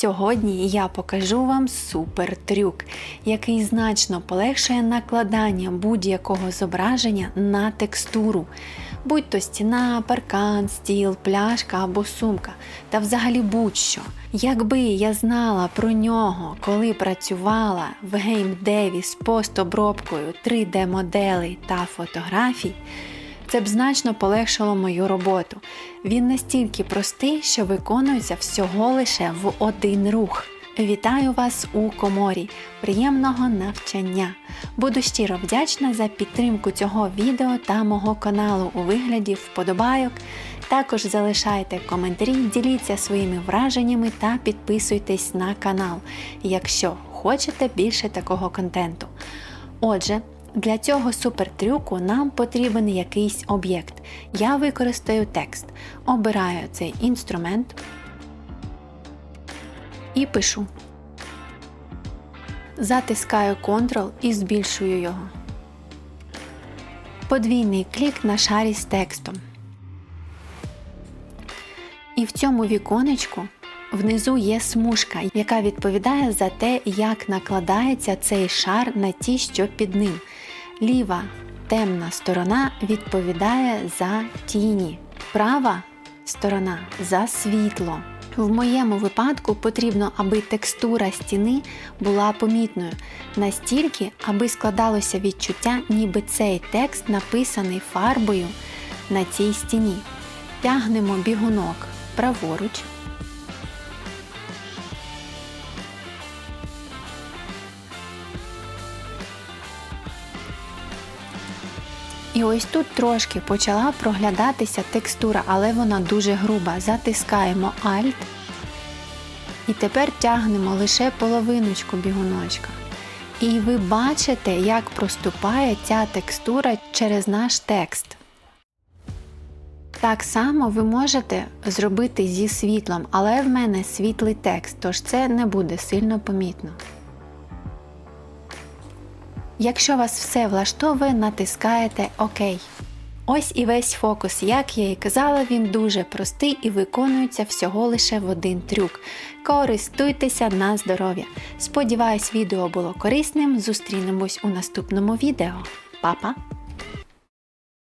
Сьогодні я покажу вам супер трюк, який значно полегшує накладання будь-якого зображення на текстуру, будь то стіна, паркан, стіл, пляшка або сумка, та взагалі будь-що. Якби я знала про нього, коли працювала в геймдеві з постобробкою 3D-моделей та фотографій, це б значно полегшило мою роботу. Він настільки простий, що виконується всього лише в один рух. Вітаю вас у коморі. Приємного навчання! Буду щиро вдячна за підтримку цього відео та мого каналу у вигляді вподобайок. Також залишайте коментарі, діліться своїми враженнями та підписуйтесь на канал, якщо хочете більше такого контенту. Отже, для цього супертрюку нам потрібен якийсь об'єкт. Я використаю текст. Обираю цей інструмент і пишу. Затискаю Ctrl і збільшую його. Подвійний клік на шарі з текстом. І в цьому віконечку внизу є смужка, яка відповідає за те, як накладається цей шар на ті, що під ним. Ліва темна сторона відповідає за тіні, права сторона за світло. В моєму випадку потрібно, аби текстура стіни була помітною, настільки, аби складалося відчуття, ніби цей текст написаний фарбою на цій стіні. Тягнемо бігунок праворуч. І ось тут трошки почала проглядатися текстура, але вона дуже груба. Затискаємо Alt. І тепер тягнемо лише половиночку бігуночка. І ви бачите, як проступає ця текстура через наш текст. Так само ви можете зробити зі світлом, але в мене світлий текст, тож це не буде сильно помітно. Якщо вас все влаштовує, натискаєте ОК. Ось і весь фокус, як я і казала, він дуже простий і виконується всього лише в один трюк. Користуйтеся на здоров'я. Сподіваюсь, відео було корисним. Зустрінемось у наступному відео. Па-па!